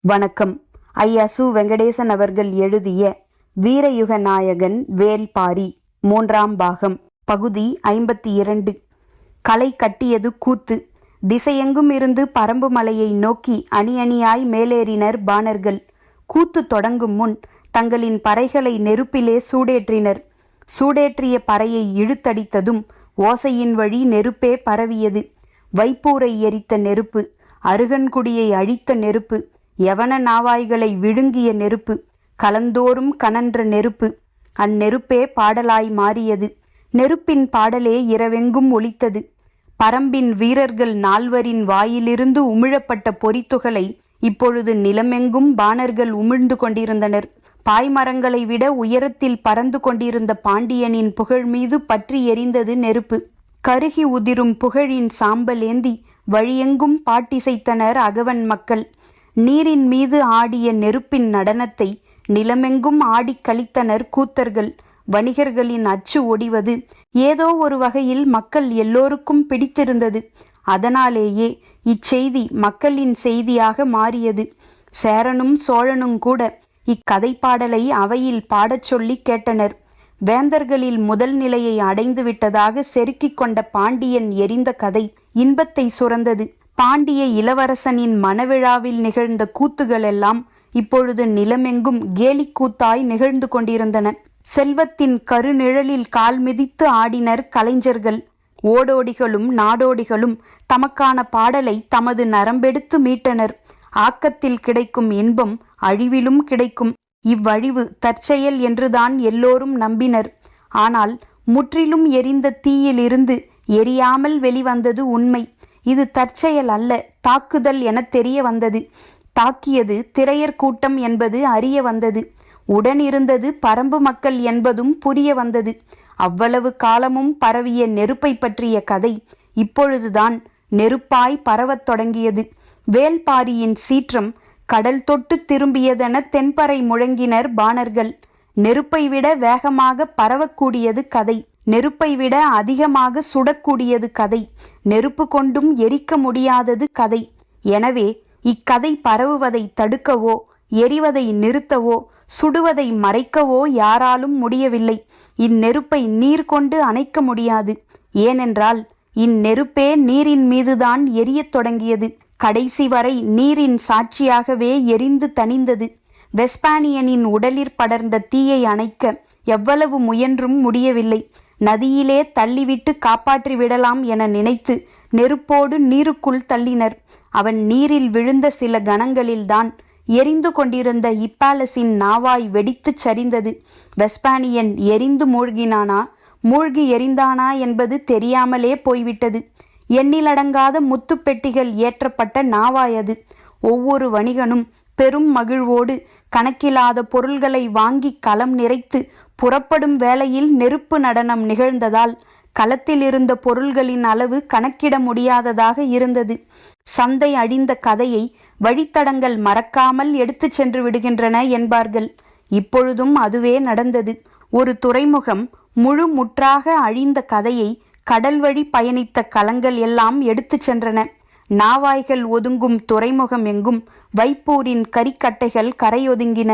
வணக்கம். ஐயா சு. வெங்கடேசன் அவர்கள் எழுதிய வீரயுக நாயகன் வேல்பாரி மூன்றாம் பாகம் பகுதி ஐம்பத்தி இரண்டு களை கட்டியது கூத்து. திசையெங்கும் இருந்து பரம்பு மலையை நோக்கி அணி அணியாய் மேலேறினர் பாணர்கள். கூத்து தொடங்கும் முன் தங்களின் பறைகளை நெருப்பிலே சூடேற்றினர். சூடேற்றிய பறையை இழுத்தடித்ததும் ஓசையின் வழி நெருப்பே பரவியது. வைப்பூரை எரித்த நெருப்பு அருகன்குடியை அழித்த நெருப்பு யவன நாவாய்களை விழுங்கிய நெருப்பு கலந்தோறும் கனன்ற நெருப்பு அந்நெருப்பே பாடலாய் மாறியது. நெருப்பின் பாடலே இரவெங்கும் ஒலித்தது. பரம்பின் வீரர்கள் நால்வரின் வாயிலிருந்து உமிழப்பட்ட பொறித்துகளை இப்பொழுது நிலமெங்கும் பாணர்கள் உமிழ்ந்து கொண்டிருந்தனர். பாய்மரங்களை விட உயரத்தில் பறந்து கொண்டிருந்த பாண்டியனின் புகழ் மீது பற்றி எரிந்தது நெருப்பு. கருகி உதிரும் புகழின் சாம்பல் ஏந்தி வழியெங்கும் பாட்டிசைத்தனர் அகவன் மக்கள். நீரின் மீது ஆடிய நெருப்பின் நடனத்தை நிலமெங்கும் ஆடிக் கழித்தனர் கூத்தர்கள். வணிகர்களின் அச்சு ஒடிவது ஏதோ ஒரு வகையில் மக்கள் எல்லோருக்கும் பிடித்திருந்தது. அதனாலேயே இச்செய்தி மக்களின் செய்தியாக மாறியது. சேரனும் சோழனும் கூட இக்கதை பாடலை அவையில் பாடச் சொல்லி கேட்டனர். வேந்தர்களில் முதல் நிலையை அடைந்து விட்டதாக செருக்கிக் கொண்ட பாண்டியன் எரிந்த கதை இன்பத்தை சுரந்தது. பாண்டிய இளவரசனின் மணவிழாவில் நிகழ்ந்த கூத்துகளெல்லாம் இப்பொழுது நிலமெங்கும் கேலிக்கூத்தாய் நிகழ்ந்து கொண்டிருந்தன. செல்வத்தின் கருநிழலில் கால் மிதித்து ஆடினர் கலைஞர்கள். ஓடோடிகளும் நாடோடிகளும் தமக்கான பாடலை தமது நரம்பெடுத்து மீட்டனர். ஆக்கத்தில் கிடைக்கும் இன்பம் அழிவிலும் கிடைக்கும். இவ்வழிவு தற்செயல் என்றுதான் எல்லோரும் நம்பினர். ஆனால் முற்றிலும் எரிந்த தீயிலிருந்து எரியாமல் வெளிவந்தது உண்மை. இது தற்செயல் அல்ல தாக்குதல் என தெரிய வந்தது. தாக்கியது திரையர் கூட்டம் என்பது அறிய வந்தது. உடனிருந்தது பரம்பு மக்கள் என்பதும் புரிய வந்தது. அவ்வளவு காலமும் பரவிய நெருப்பை பற்றிய கதை இப்பொழுதுதான் நெருப்பாய் பரவத் தொடங்கியது. வேல்பாரியின் சீற்றம் கடல் தொட்டு திரும்பியதென தென்பறை முழங்கினர் பாணர்கள். நெருப்பை விட வேகமாக பரவக்கூடியது கதை. நெருப்பை விட அதிகமாக சுடக்கூடியது கதை. நெருப்பு கொண்டும் எரிக்க முடியாதது கதை. எனவே இக்கதை பரவுவதை தடுக்கவோ எரிவதை நிறுத்தவோ சுடுவதை மறைக்கவோ யாராலும் முடியவில்லை. இந்நெருப்பை நீர் கொண்டு அணைக்க முடியாது. ஏனென்றால் இந்நெருப்பே நீரின் மீதுதான் எரியத் தொடங்கியது. கடைசி வரை நீரின் சாட்சியாகவே எரிந்து தணிந்தது. வெஸ்பானியனின் உடலிற் படர்ந்த தீயை அணைக்க எவ்வளவு முயன்றும் முடியவில்லை. நதியிலே தள்ளிவிட்டு காப்பாற்றி விடலாம் என நினைத்து நெருப்போடு நீருக்குள் தள்ளினர். அவன் நீரில் விழுந்த சில கணங்களில்தான் எரிந்து கொண்டிருந்த இப்பாலசின் நாவாய் வெடித்துச் சரிந்தது. வெஸ்பானியன் எரிந்து மூழ்கினானா? மூழ்கி எரிந்தானா என்பது தெரியாமலே போய்விட்டது. எண்ணிலடங்காத முத்துப்பெட்டிகள் ஏற்றப்பட்ட நாவாயது ஒவ்வொரு வணிகனும் பெரும் மகிழ்வோடு கணக்கிலாத பொருள்களை வாங்கி களம் நிறைத்து புறப்படும் வேளையில் நெருப்பு நடனம் நிகழ்ந்ததால் களத்தில் இருந்த பொருள்களின் அளவு கணக்கிட முடியாததாக இருந்தது. சந்தை அழிந்த கதையை வழித்தடங்கள் மறக்காமல் எடுத்துச் சென்று விடுகின்றன என்பார்கள். இப்பொழுதும் அதுவே நடந்தது. ஒரு துறைமுகம் முழு முற்றாக அழிந்த கதையை கடல் வழி பயணித்த களங்கள் எல்லாம் எடுத்துச் சென்றன. நாவாய்கள் ஒதுங்கும் துறைமுகம் எங்கும் வைப்பூரின் கரிக்கட்டைகள் கரையொதுங்கின.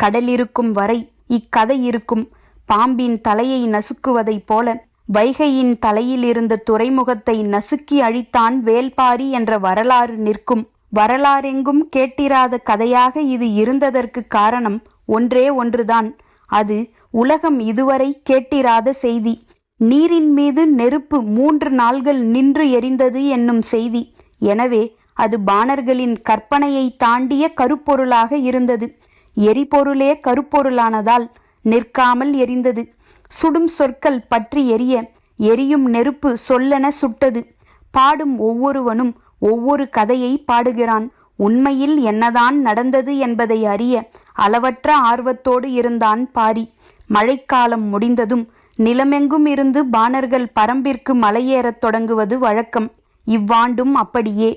கடலிருக்கும் வரை இக்கதை இருக்கும். பாம்பின் தலையை நசுக்குவதைப் போல வைகையின் தலையிலிருந்த துறைமுகத்தை நசுக்கி அழித்தான் வேல்பாரி என்ற வரலாறு நிற்கும். வரலாறெங்கும் கேட்டிராத கதையாக இது இருந்ததற்கு காரணம் ஒன்றே ஒன்றுதான். அது உலகம் இதுவரை கேட்டிராத செய்தி. நீரின் மீது நெருப்பு மூன்று நாள்கள் நின்று எரிந்தது என்னும் செய்தி. எனவே அது பாணர்களின் கற்பனையை தாண்டிய கருப்பொருளாக இருந்தது. எரிபொருளே கருப்பொருளானதால் நிற்காமல் எரிந்தது. சுடும் சொற்கள் பற்றி எரிய எரியும் நெருப்பு சொல்லென சுட்டது. பாடும் ஒவ்வொருவனும் ஒவ்வொரு கதையை பாடுகிறான். உண்மையில் என்னதான் நடந்தது என்பதை அறிய அளவற்ற ஆர்வத்தோடு இருந்தான் பாரி. மழைக்காலம் முடிந்ததும் நிலமெங்கும் இருந்து பாணர்கள் பரம்பிற்கு மலையேறத் தொடங்குவது வழக்கம். இவ்வாண்டும் அப்படியே.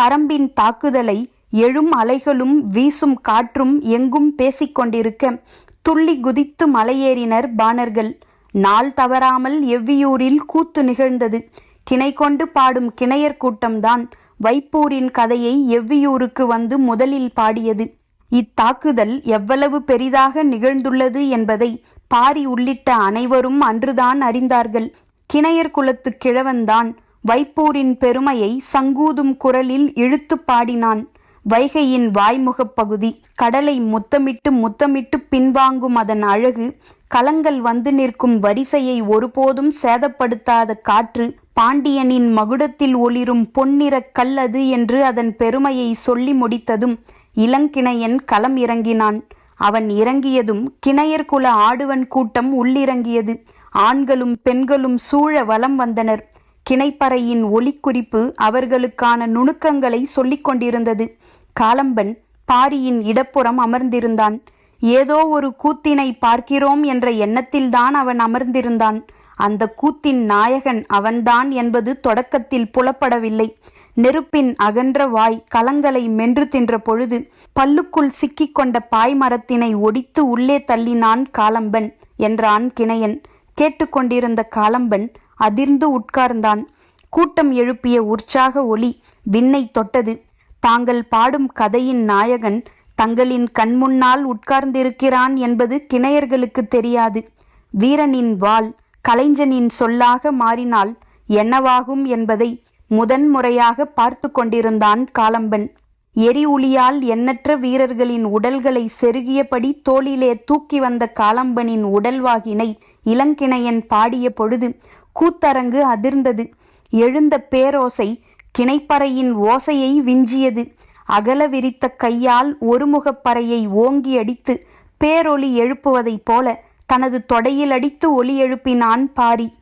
பரம்பின் தாக்குதலை எழும் அலைகளும் வீசும் காற்றும் எங்கும் பேசிக்கொண்டிருக்க துள்ளி குதித்து மலையேறினர் பாணர்கள். நாள் தவறாமல் எவ்வியூரில் கூத்து நிகழ்ந்தது. கிணை கொண்டு பாடும் கிணையர் கூட்டம்தான் வைப்பூரின் கதையை எவ்வியூருக்கு வந்து முதலில் பாடியது. இத்தாக்குதல் எவ்வளவு பெரிதாக நிகழ்ந்துள்ளது என்பதை பாரி உள்ளிட்ட அனைவரும் அன்றுதான் அறிந்தார்கள். கிணையர் குலத்து கிழவன்தான் வைப்பூரின் பெருமையை சங்கூதும் குரலில் இழுத்துப் பாடினான். வைகையின் வாய்முகப் பகுதி. கடலை முத்தமிட்டு முத்தமிட்டு பின்வாங்கும் அதன் அழகு கலங்கள் வந்து நிற்கும் வரிசையை ஒருபோதும் சேதப்படுத்தாத காற்று பாண்டியனின் மகுடத்தில் ஒளிரும் பொன்னிறக் கல் அது என்று அதன் பெருமையை சொல்லி முடித்ததும் இளங்கிணையன் களம் இறங்கினான். அவன் இறங்கியதும் கிணையர் குல ஆடுவன் கூட்டம் உள்ளிறங்கியது. ஆண்களும் பெண்களும் சூழ வலம் வந்தனர். கிணைப்பறையின் ஒலிக்குறிப்பு அவர்களுக்கான நுணுக்கங்களை சொல்லிக் கொண்டிருந்தது. காலம்பன் பாரியின் இடப்புறம் அமர்ந்திருந்தான். ஏதோ ஒரு கூத்தினை பார்க்கிறோம் என்ற எண்ணத்தில்தான் அவன் அமர்ந்திருந்தான். அந்த கூத்தின் நாயகன் அவன்தான் என்பது தொடக்கத்தில் புலப்படவில்லை. நெருப்பின் அகன்ற வாய் கலங்களை மென்று தின்ற பொழுது பல்லுக்குள் சிக்கிக்கொண்ட பாய்மரத்தினை ஒடித்து உள்ளே தள்ளினான் காலம்பன் என்றான் கிணையன். கேட்டுக்கொண்டிருந்த காலம்பன் அதிர்ந்து உட்கார்ந்தான். கூட்டம் எழுப்பிய உற்சாக ஒளி விண்ணை தொட்டது. தாங்கள் பாடும் கதையின் நாயகன் தங்களின் கண்முன்னால் உட்கார்ந்திருக்கிறான் என்பது கிணையர்களுக்கு தெரியாது. வீரனின் வாள் கலைஞனின் சொல்லாக மாறினால் என்னவாகும் என்பதை முதன்முறையாக பார்த்து கொண்டிருந்தான் காலம்பன். எரி உளியால் எண்ணற்ற வீரர்களின் உடல்களை செருகியபடி தோளிலே தூக்கி வந்த காலம்பனின் உடல்வாகினை இளங்கிணையன் பாடிய பொழுது கூத்தரங்கு அதிர்ந்தது. எழுந்த பேரோசை கிணைப்பறையின் ஓசையை விஞ்சியது. அகல விரித்த கையால் ஒருமுகப்பறையை ஓங்கி அடித்து பேரொலி எழுப்புவதைப் போல தனது தொடையில் அடித்து ஒலி எழுப்பினான் பாரி.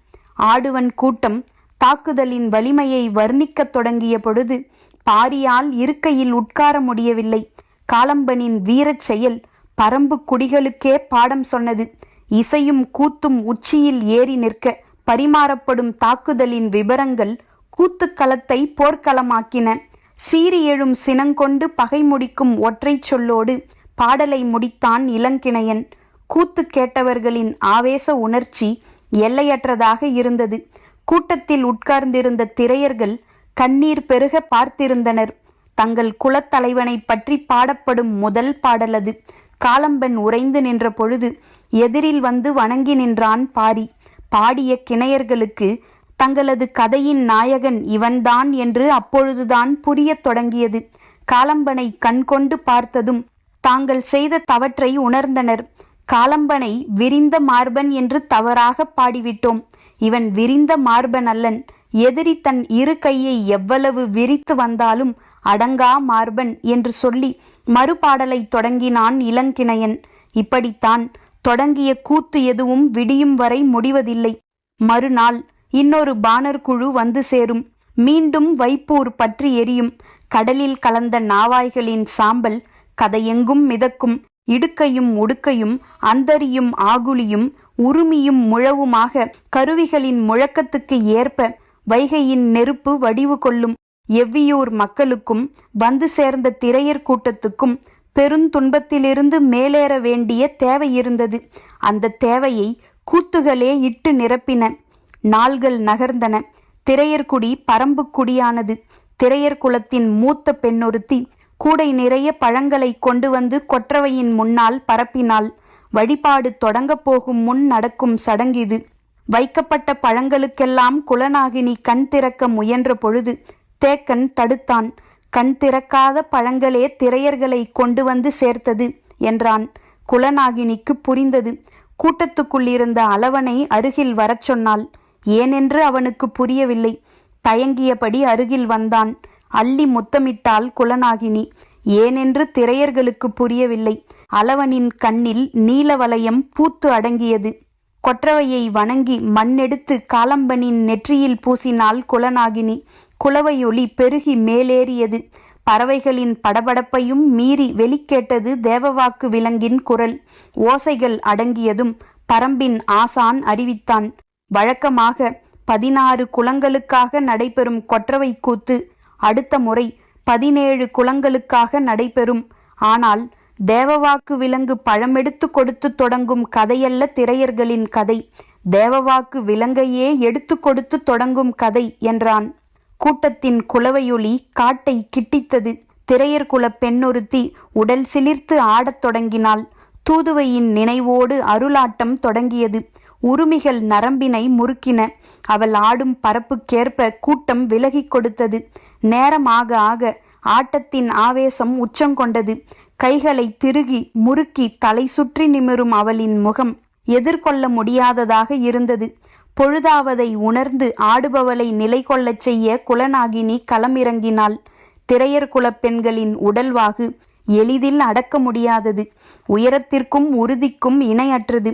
ஆடுவன் கூட்டம் தாக்குதலின் வலிமையை வர்ணிக்கத் தொடங்கிய பொழுது பாரியால் இருக்கையில் உட்கார முடியவில்லை. காலம்பனின் வீரச் செயல் பரம்பு குடிகளுக்கே பாடம் சொன்னது. இசையும் கூத்தும் உச்சியில் ஏறி நிற்க பரிமாறப்படும் தாக்குதலின் விபரங்கள் கூத்துக்களத்தை போர்க்களமாக்கின. சீறி எழும் சினங்கொண்டு பகை முடிக்கும் ஒற்றைச் சொல்லோடு பாடலை முடித்தான் இளங்கிணையன் கூத்து கேட்டவர்களின் ஆவேச உணர்ச்சி எல்லையற்றதாக இருந்தது. கூட்டத்தில் உட்கார்ந்திருந்த திரையர்கள் கண்ணீர் பெருக பார்த்திருந்தனர். தங்கள் குலத்தலைவனை பற்றி பாடப்படும் முதல் பாடலது. காலம்பெண் உறைந்து நின்ற பொழுது எதிரில் வந்து வணங்கி நின்றான் பாரி. பாடிய கிணையர்களுக்கு தங்களது கதையின் நாயகன் இவன்தான் என்று அப்பொழுதுதான் புரியத் தொடங்கியது. காலம்பனை கண்கொண்டு பார்த்ததும் தாங்கள் செய்த தவற்றை உணர்ந்தனர். காலம்பனை விரிந்த மார்பன் என்று தவறாக பாடிவிட்டோம். இவன் விரிந்த மார்பன் அல்லன் எதிரி தன் இரு கையை எவ்வளவு விரித்து வந்தாலும் அடங்கா மார்பன் என்று சொல்லி மறுபாடலை தொடங்கினான் இளங்கிணையன். இப்படித்தான் தொடங்கிய கூத்து எதுவும் விடியும் வரை முடிவதில்லை. மறுநாள் இன்னொரு பாணர் குழு வந்து சேரும். மீண்டும் வைப்பூர் பற்றி எரியும். கடலில் கலந்த நாவாய்களின் சாம்பல் கதையெங்கும் மிதக்கும். இடுக்கையும் உடுக்கையும் அந்தரியும் ஆகுலியும் உருமியும் முழவுமாக கருவிகளின் முழக்கத்துக்கு ஏற்ப வைகையின் நெருப்பு வடிவு கொள்ளும். எவ்வியூர் மக்களுக்கும் வந்து சேர்ந்த திரையர் கூட்டத்துக்கும் பெருந்துன்பத்திலிருந்து மேலேற வேண்டிய தேவை இருந்தது. அந்த தேவையை கூத்துகளே இட்டு நிரப்பின நாள்கள் நகர்ந்தன. திரையர்குடி பரம்புக்குடியானது திரையர் குலத்தின் மூத்த பெண்ணொருத்தி. கூடை நிறைய பழங்களை கொண்டு வந்து கொற்றவையின் முன்னால் பரப்பினாள். வழிபாடு தொடங்கப் போகும் முன் நடக்கும் சடங்கிது வைக்கப்பட்ட பழங்களுக்கெல்லாம் குலநாகினி கண் திறக்க முயன்ற பொழுது தேக்கன் தடுத்தான். கண் திறக்காத பழங்களே திரையர்களை கொண்டு வந்து சேர்த்தது என்றான். குலநாகினிக்கு புரிந்தது. கூட்டத்துக்குள்ளிருந்த அளவனை அருகில் வரச் சொன்னாள். ஏனென்று அவனுக்கு புரியவில்லை. தயங்கியபடி அருகில் வந்தான். அள்ளி முத்தமிட்டாள் குலநாகினி ஏனென்று திரையர்களுக்கு புரியவில்லை. அளவனின் கண்ணில் நீலவலயம் பூத்து அடங்கியது. கொற்றவையை வணங்கி மண்ணெடுத்து காலம்பனின் நெற்றியில் பூசினாள் குலநாகினி குலவையொளி பெருகி மேலேறியது. பறவைகளின் படபடப்பையும் மீறி வெளிக்கேட்டது தேவவாக்கு விலங்கின் குரல். ஓசைகள் அடங்கியதும் பரம்பின் ஆசான் அறிவித்தான். வழக்கமாக பதினாறு குலங்களுக்காக நடைபெறும் கொற்றவை கூத்து அடுத்த முறை பதினேழு குலங்களுக்காக நடைபெறும். ஆனால் தேவவாக்கு விலங்கு பழமெடுத்து கொடுத்து தொடங்கும் கதையல்ல திரையர்களின் கதை. தேவவாக்கு விலங்கையே எடுத்து கொடுத்து தொடங்கும் கதை என்றான். கூட்டத்தின் குலவையொளி காட்டை கிட்டித்தது. திரையர் குலப் பெண்ணொருத்தி உடல் சிலிர்த்து ஆடத் தொடங்கினாள். தூதுவையின் நினைவோடு அருளாட்டம் தொடங்கியது. உருமிகள் நரம்பினை முறுக்கின. அவள் ஆடும் பரப்புக்கேற்ப கூட்டம் விலகிக் கொடுத்தது. நேரம் ஆக ஆக ஆட்டத்தின் ஆவேசம் உச்சங்கொண்டது கைகளை திருகி முறுக்கி தலை சுற்றி நிமிரும் அவளின் முகம் எதிர்கொள்ள முடியாததாக இருந்தது. பொழுதாவதை உணர்ந்து ஆடுபவளை நிலை கொள்ளச் செய்ய குலநாகினி களமிறங்கினாள். திரையர் குலப் பெண்களின் உடல்வாகு எளிதில் அடக்க முடியாதது. உயரத்திற்கும் உறுதிக்கும் இணையற்றது.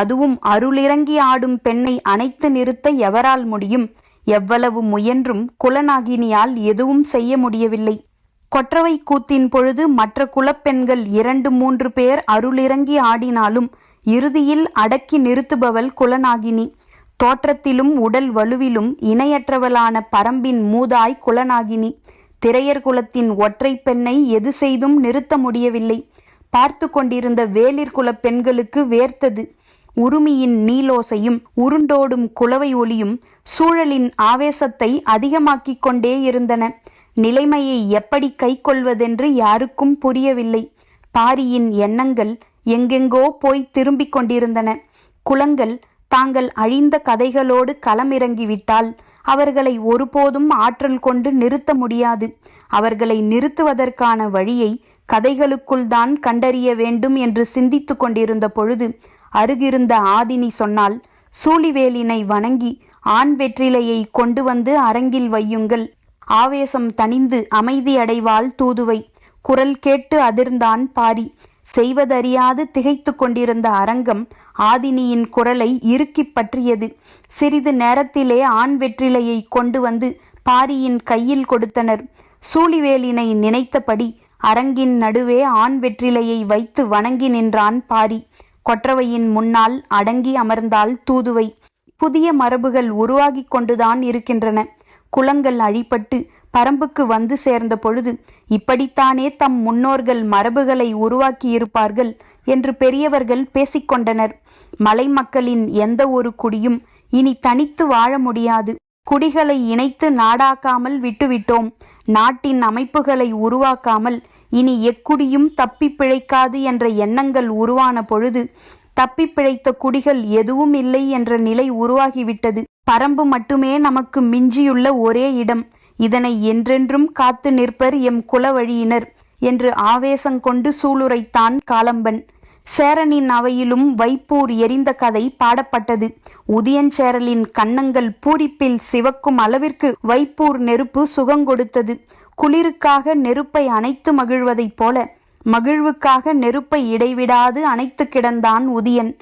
அதுவும் அருளிறங்கி ஆடும் பெண்ணை அணைத்து நிறுத்த எவரால் முடியும்? எவ்வளவு முயன்றும் குலநாகினியால் எதுவும் செய்ய முடியவில்லை. கொற்றவை கூத்தின் பொழுது மற்ற குலப்பெண்கள் இரண்டு மூன்று பேர் அருளிறங்கி ஆடினாலும் இறுதியில் அடக்கி நிறுத்துபவள் குலநாகினி. தோற்றத்திலும் உடல் வலுவிலும் இணையற்றவளான பரம்பின் மூதாய் குலநாகினி. திரையர் குலத்தின் ஒற்றை பெண்ணை எது செய்தும் நிறுத்த முடியவில்லை. பார்த்து கொண்டிருந்த வேளிர் பெண்களுக்கு வேர்த்தது. உருமியின் நீலோசையும் உருண்டோடும் குலவை ஒளியும் சூழலின் ஆவேசத்தை அதிகமாக்கிக் கொண்டே இருந்தன. நிலைமையை எப்படி கைக்கொள்வதென்று யாருக்கும் புரியவில்லை. பாரியின் எண்ணங்கள் எங்கெங்கோ போய் திரும்பிக் கொண்டிருந்தன. குளங்கள் தாங்கள் அழிந்த கதைகளோடு களமிறங்கிவிட்டால் அவர்களை ஒருபோதும் ஆற்றல் கொண்டு நிறுத்த முடியாது. அவர்களை நிறுத்துவதற்கான வழியை கதைகளுக்குள் தான் கண்டறிய வேண்டும் என்று சிந்தித்து கொண்டிருந்த பொழுது அருகிருந்த ஆதினி சொன்னால் சூழிவேலினை வணங்கி ஆண் வெற்றிலையை கொண்டு வந்து அரங்கில் வையுங்கள். ஆவேசம் தணிந்து அமைதியடைவாள் தூதுவை. குரல் கேட்டு அதிர்ந்தான் பாரி. செய்வதறியாது திகைத்து கொண்டிருந்த அரங்கம் ஆதினியின் குரலை இறுக்கிப் பற்றியது. சிறிது நேரத்திலே ஆண் வெற்றிலையை கொண்டு வந்து பாரியின் கையில் கொடுத்தனர். சூழிவேலினை நினைத்தபடி அரங்கின் நடுவே ஆண் வெற்றிலையை வைத்து வணங்கி நின்றான் பாரி. கொற்றவையின் முன்னால் அடங்கி அமர்ந்தால் தூதுவை. புதிய மரபுகள் உருவாகி கொண்டுதான் இருக்கின்றன. குளங்கள் அழிப்பட்டு பரம்புக்கு வந்து சேர்ந்த பொழுது இப்படித்தானே தம் முன்னோர்கள் மரபுகளை உருவாக்கியிருப்பார்கள் என்று பெரியவர்கள் பேசிக்கொண்டனர் மலை மக்களின் எந்த ஒரு குடியும் இனி தனித்து வாழ முடியாது. குடிகளை இணைத்து நாடாக்காமல் விட்டுவிட்டோம். நாட்டின் அமைப்புகளை உருவாக்காமல் இனி எக்குடியும் தப்பி பிழைக்காது என்ற எண்ணங்கள் உருவான பொழுது தப்பி பிழைத்த குடிகள் எதுவும் இல்லை என்ற நிலை உருவாகிவிட்டது. பரம்பு மட்டுமே நமக்கு மிஞ்சியுள்ள ஒரே இடம். இதனை என்றென்றும் காத்து நிற்பர் எம் குலவழியினர் என்று ஆவேசங்கொண்டு சூளுரைத்தான் காலம்பன். சேரனின் அவையிலும் வைப்பூர் எரிந்த கதை பாடப்பட்டது. உதியஞ்சேரலின் கன்னங்கள் பூரிப்பில் சிவக்கும் அளவிற்கு வைப்பூர் நெருப்பு சுகங்கொடுத்தது. குளிருக்காக நெருப்பை அணைத்து மகிழ்வதைப் போல மகிழ்வுக்காக நெருப்பை இடைவிடாது அணைத்து கிடந்தான் உதியன்.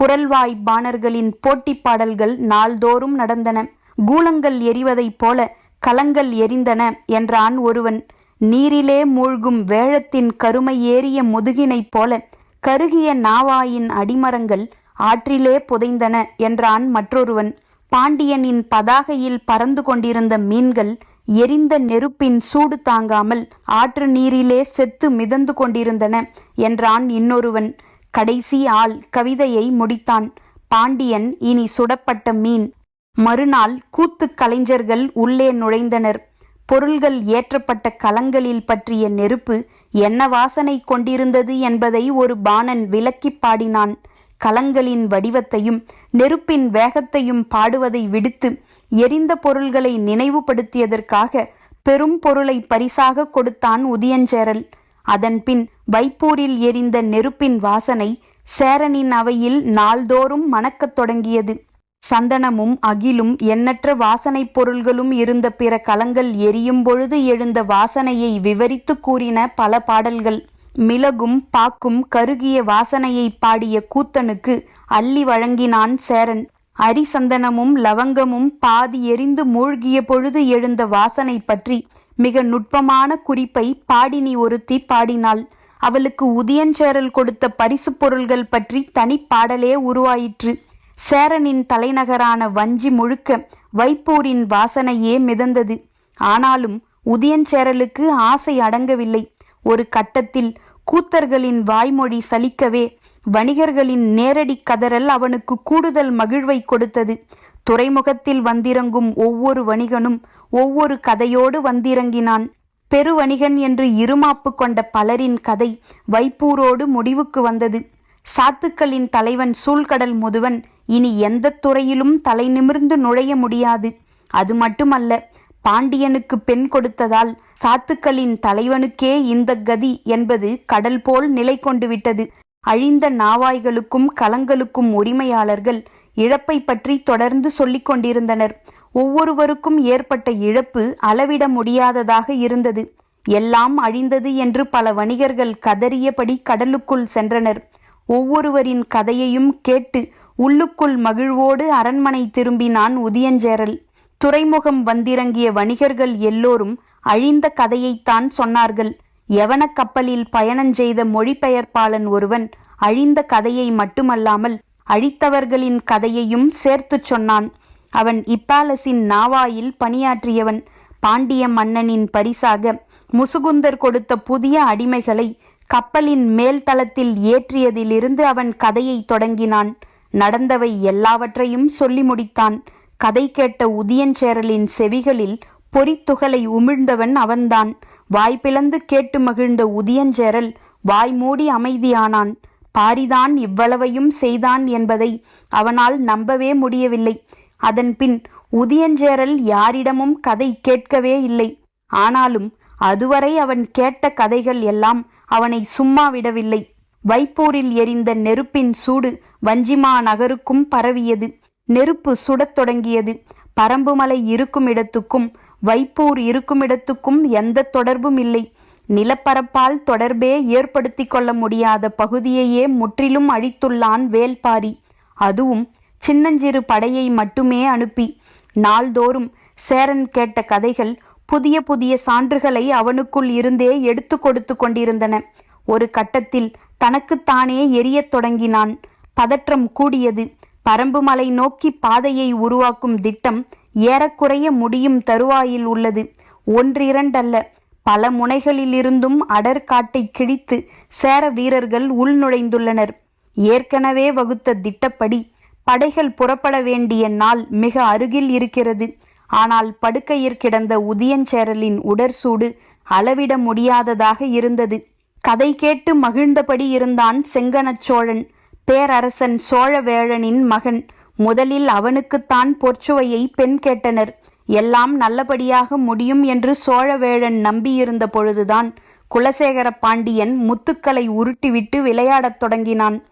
குரல்வாய் பாணர்களின் போட்டி பாடல்கள் நாள்தோறும் நடந்தன. கூலங்கள் எரிவதைப் போல கலங்கள் எரிந்தன என்றான் ஒருவன். நீரிலே மூழ்கும் வேழத்தின் கருமை ஏறிய முதுகினைப் போல கருகிய நாவாயின் அடிமரங்கள் ஆற்றிலே புதைந்தன என்றான் மற்றொருவன். பாண்டியனின் பதாகையில் பறந்து கொண்டிருந்த மீன்கள் எரிந்த நெருப்பின் சூடு தாங்காமல் ஆற்று நீரிலே செத்து மிதந்து கொண்டிருந்தன என்றான் இன்னொருவன். கடைசி ஆள் கவிதையை முடித்தான். பாண்டியன் இனி சுடப்பட்ட மீன். மறுநாள் கூத்து கலைஞர்கள் உள்ளே நுழைந்தனர். பொருள்கள் ஏற்றப்பட்ட கலங்களில் பற்றிய நெருப்பு என்ன வாசனை கொண்டிருந்தது என்பதை ஒரு பாணன் விளக்கிப் பாடினான். கலங்களின் வடிவத்தையும் நெருப்பின் வேகத்தையும் பாடுவதை விடுத்து எரிந்த பொருள்களை நினைவுபடுத்தியதற்காக பெரும் பொருளை பரிசாக கொடுத்தான் உதியஞ்சேரல் அதன்பின் வைப்பூரில் எரிந்த நெருப்பின் வாசனை சேரனின் அவையில் நாள்தோறும் மணக்கத் தொடங்கியது. சந்தனமும் அகிலும் எண்ணற்ற வாசனைப் பொருள்களும் இருந்த பிற கலங்கள் எரியும் பொழுது எழுந்த வாசனையை விவரித்து கூறின பல பாடல்கள். மிளகும் பாக்கும் கருகிய வாசனையை பாடிய கூத்தனுக்கு அள்ளி வழங்கினான் சேரன். அரிசந்தனமும் லவங்கமும் பாதி எரிந்து மூழ்கிய பொழுது எழுந்த வாசனை பற்றி மிக நுட்பமான குறிப்பை பாடினி ஒருத்தி பாடினாள். அவளுக்கு உதியஞ்சேரல் கொடுத்த பரிசு பொருள்கள் பற்றி தனிப்பாடலே உருவாயிற்று. சேரனின் தலைநகரான வஞ்சி முழுக்க வைப்பூரின் வாசனையே மிதந்தது. ஆனாலும் உதியஞ்சேரலுக்கு ஆசை அடங்கவில்லை. ஒரு கட்டத்தில் கூத்தர்களின் வாய்மொழி சலிக்கவே வணிகர்களின் நேரடி கதறல் அவனுக்கு கூடுதல் மகிழ்வை கொடுத்தது. துறைமுகத்தில் வந்திறங்கும் ஒவ்வொரு வணிகனும் ஒவ்வொரு கதையோடு வந்திறங்கினான். பெருவணிகன் என்று இருமாப்பு கொண்ட பலரின் கதை வைப்பூரோடு முடிவுக்கு வந்தது. சாத்துக்களின் தலைவன் சூழ்கடல் முதுவன் இனி எந்த துறையிலும் தலை நிமிர்ந்து நுழைய முடியாது. அது மட்டுமல்ல பாண்டியனுக்கு பெண் கொடுத்ததால் சாத்துக்களின் தலைவனுக்கே இந்த கதி என்பது கடல் போல் நிலை கொண்டு விட்டது. அழிந்த நாவாய்களுக்கும் கலங்களுக்கும் உரிமையாளர்கள் இழப்பை பற்றி தொடர்ந்து சொல்லிக் கொண்டிருந்தனர். ஒவ்வொருவருக்கும் ஏற்பட்ட இழப்பு அளவிட முடியாததாக இருந்தது. எல்லாம் அழிந்தது என்று பல வணிகர்கள் கதறியபடி கடலுக்குள் சென்றனர். ஒவ்வொருவரின் கதையையும் கேட்டு உள்ளுக்குள் மகிழ்வோடு அரண்மனை திரும்பினான் உதியஞ்சேரல். துறைமுகம் வந்திறங்கிய வணிகர்கள் எல்லோரும் அழிந்த கதையைத்தான் சொன்னார்கள். யவன கப்பலில் பயணஞ்செய்த மொழிபெயர்ப்பாளன் ஒருவன் அழிந்த கதையை மட்டுமல்லாமல் அழித்தவர்களின் கதையையும் சேர்த்துச் சொன்னான். அவன் இப்பாலசின் நாவாயில் பணியாற்றியவன் பாண்டிய மன்னனின் பரிசாக முசுகுந்தர் கொடுத்த புதிய அடிமைகளை கப்பலின் மேல் தளத்தில் ஏற்றியதிலிருந்து அவன் கதையை தொடங்கினான். நடந்தவை எல்லாவற்றையும் சொல்லி முடித்தான். கதை கேட்ட உதியஞ்சேரலின் செவிகளில் பொறித்துகளை உமிழ்ந்தவன் அவன்தான். வாய்ப்பிளந்து கேட்டு மகிழ்ந்த உதியஞ்சேரல் வாய் மூடி அமைதியானான். பாரிதான் இவ்வளவையும் செய்தான் என்பதை அவனால் நம்பவே முடியவில்லை. அதன்பின் உதியஞ்சேரல் யாரிடமும் கதை கேட்கவே இல்லை. ஆனாலும் அதுவரை அவன் கேட்ட கதைகள் எல்லாம் அவனை சும்மா விடவில்லை. வைப்பூரில் எரிந்த நெருப்பின் சூடு வஞ்சிமா நகருக்கும் பரவியது. நெருப்பு சுடத் தொடங்கியது. பரம்புமலை இருக்கும் இடத்துக்கும் வைப்பூர் இருக்கும் இடத்துக்கும் எந்த தொடர்பும் இல்லை. நிலப்பரப்பால் தொடர்பே ஏற்படுத்தி கொள்ள முடியாத பகுதியையே முற்றிலும் அழித்துள்ளான் வேல்பாரி. அதுவும் சின்னஞ்சிறு படையை மட்டுமே அனுப்பி. நாள்தோறும் சேரன் கேட்ட கதைகள் புதிய புதிய சான்றுகளை அவனுக்குள் இருந்தே எடுத்து கொடுத்து கொண்டிருந்தன. ஒரு கட்டத்தில் தனக்குத்தானே எரியத் தொடங்கினான். பதற்றம் கூடியது பரம்புமலை நோக்கி பாதையை உருவாக்கும் திட்டம் ஏறக்குறைய முடியும் தருவாயில் உள்ளது. ஒன்றிரண்டல்ல. பல முனைகளிலிருந்தும் அடர்காட்டை கிழித்து சேர வீரர்கள் உள்நுழைந்துள்ளனர். ஏற்கனவே வகுத்த திட்டப்படி படைகள் புறப்பட வேண்டிய நாள் மிக அருகில் இருக்கிறது. ஆனால் படுக்கையில் கிடந்த உதியஞ்சேரலின் உடற்சூடு அளவிட முடியாததாக இருந்தது. கதை கேட்டு மகிழ்ந்தபடி இருந்தான் செங்கனச் சோழன். பேரரசன் சோழவேழனின் மகன். முதலில் அவனுக்குத்தான் பொற்சுவையை பெண் கேட்டனர். எல்லாம் நல்லபடியாக முடியும் என்று சோழவேழன் நம்பியிருந்த பொழுதுதான் குலசேகர பாண்டியன் முத்துக்களை உருட்டிவிட்டு விளையாடத் தொடங்கினான்.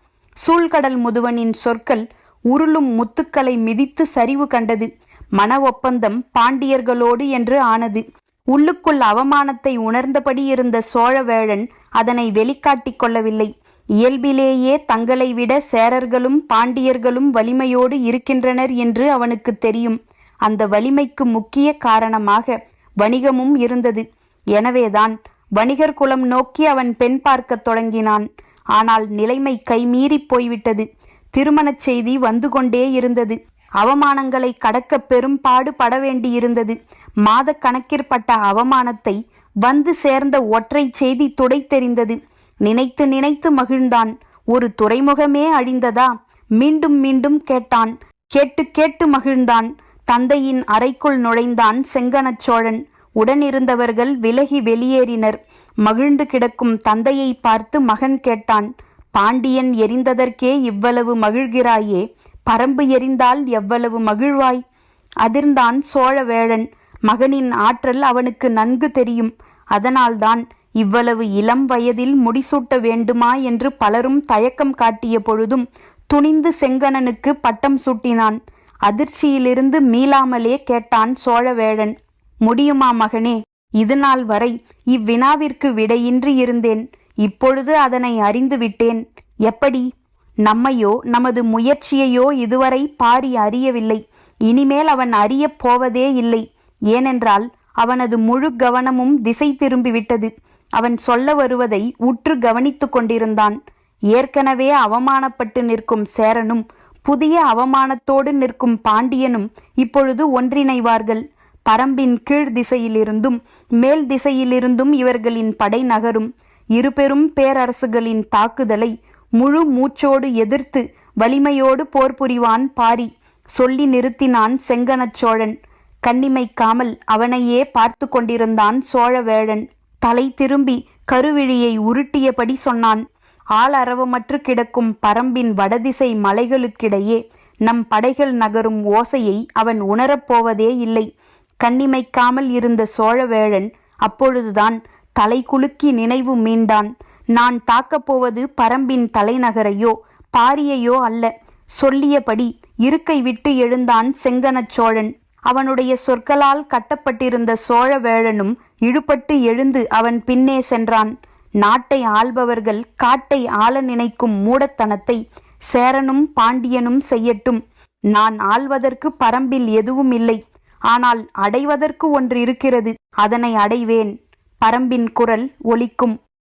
சூழ்கடல் முதுவனின் சொற்கள் உருளும் முத்துக்களை மிதித்து சரிவு கண்டது. மன ஒப்பந்தம் பாண்டியர்களோடு என்று ஆனது. உள்ளுக்குள் அவமானத்தை உணர்ந்தபடி இருந்த சோழவேழன் அதனை வெளிக்காட்டிக் கொள்ளவில்லை. இயல்பிலேயே தங்களை விட சேரர்களும் பாண்டியர்களும் வலிமையோடு இருக்கின்றனர் என்று அவனுக்கு தெரியும். அந்த வலிமைக்கு முக்கிய காரணமாக வணிகமும் இருந்தது. எனவேதான் வணிகர் குலம் நோக்கி அவன் பெண் பார்க்கத் தொடங்கினான். ஆனால் நிலைமை கைமீறிப் போய்விட்டது. திருமணச் செய்தி வந்து கொண்டே இருந்தது. அவமானங்களை கடக்க பெரும்பாடு பட வேண்டியிருந்தது. மாத கணக்கிற்பட்ட அவமானத்தை வந்து சேர்ந்த ஒற்றை செய்தி துடைத்தெறிந்தது. நினைத்து நினைத்து மகிழ்ந்தான். ஒரு துறைமுகமே அழிந்ததா? மீண்டும் மீண்டும் கேட்டான். கேட்டு கேட்டு மகிழ்ந்தான். தந்தையின் அறைக்குள் நுழைந்தான் செங்கனச் சோழன். உடனிருந்தவர்கள் விலகி வெளியேறினர். மகிழ்ந்து கிடக்கும் தந்தையை பார்த்து மகன் கேட்டான். பாண்டியன் எரிந்ததற்கே இவ்வளவு மகிழ்கிறாயே. பரம்பு எரிந்தால் எவ்வளவு மகிழ்வாய்? அதிர்ந்தான் சோழவேழன். மகனின் ஆற்றல் அவனுக்கு நன்கு தெரியும். அதனால்தான் இவ்வளவு இளம் வயதில் முடிசூட்ட வேண்டுமா என்று பலரும் தயக்கம் காட்டிய பொழுதும் துணிந்து செங்கணனுக்கு பட்டம் சூட்டினான். அதிர்ச்சியிலிருந்து மீளாமலே கேட்டான் சோழவேழன். முடியுமா மகனே இது நாள் வரை இவ்வினாவிற்கு விடையின்றி இருந்தேன். இப்பொழுது அதனை அறிந்து விட்டேன். எப்படி? நம்மையோ நமது முயற்சியையோ இதுவரை பாரி அறியவில்லை. இனிமேல் அவன் அறியப் போவதே இல்லை. ஏனென்றால் அவனது முழு கவனமும் திசை திரும்பிவிட்டது. அவன் சொல்ல வருவதை உற்று கவனித்து கொண்டிருந்தான். ஏற்கனவே அவமானப்பட்டு நிற்கும் சேரனும் புதிய அவமானத்தோடு நிற்கும் பாண்டியனும் இப்பொழுது ஒன்றிணைவார்கள். பரம்பின் கீழ் திசையிலிருந்தும் மேல் திசையிலிருந்தும் இவர்களின் படை நகரும். இருபெரும் பேரரசுகளின் தாக்குதலை முழு மூச்சோடு எதிர்த்து வலிமையோடு போர் புரிவான் பாரி. சொல்லி நிறுத்தினான் செங்கனச் சோழன். கண்ணிமைக்காமல் அவனையே பார்த்து கொண்டிருந்தான் சோழவேழன். தலை திரும்பி கருவிழியை உருட்டியபடி சொன்னான். ஆள் கிடக்கும் பரம்பின் வடதிசை மலைகளுக்கிடையே நம் படைகள் நகரும் ஓசையை அவன் உணரப்போவதே இல்லை. கண்ணிமைக்காமல் இருந்த சோழவேழன் அப்பொழுதுதான் தலை குலுக்கி நினைவு மீண்டான். நான் தாக்கப் போவது பரம்பின் தலைநகரையோ பாரியையோ அல்ல சொல்லியபடி இருக்கை விட்டு எழுந்தான் செங்கனச் சோழன். அவனுடைய சொற்களால் கட்டப்பட்டிருந்த சோழவேழனும் இழுபட்டு எழுந்து அவன் பின்னே சென்றான். நாட்டை ஆள்பவர்கள் காட்டை ஆள நினைக்கும் மூடத்தனத்தை சேரனும் பாண்டியனும் செய்யட்டும். நான் ஆள்வதற்கு பரம்பில் எதுவும் இல்லை. ஆனால் அடைவதற்கு ஒன்று இருக்கிறது. அதனை அடைவேன். பரம்பின் குரல் ஒலிக்கும்.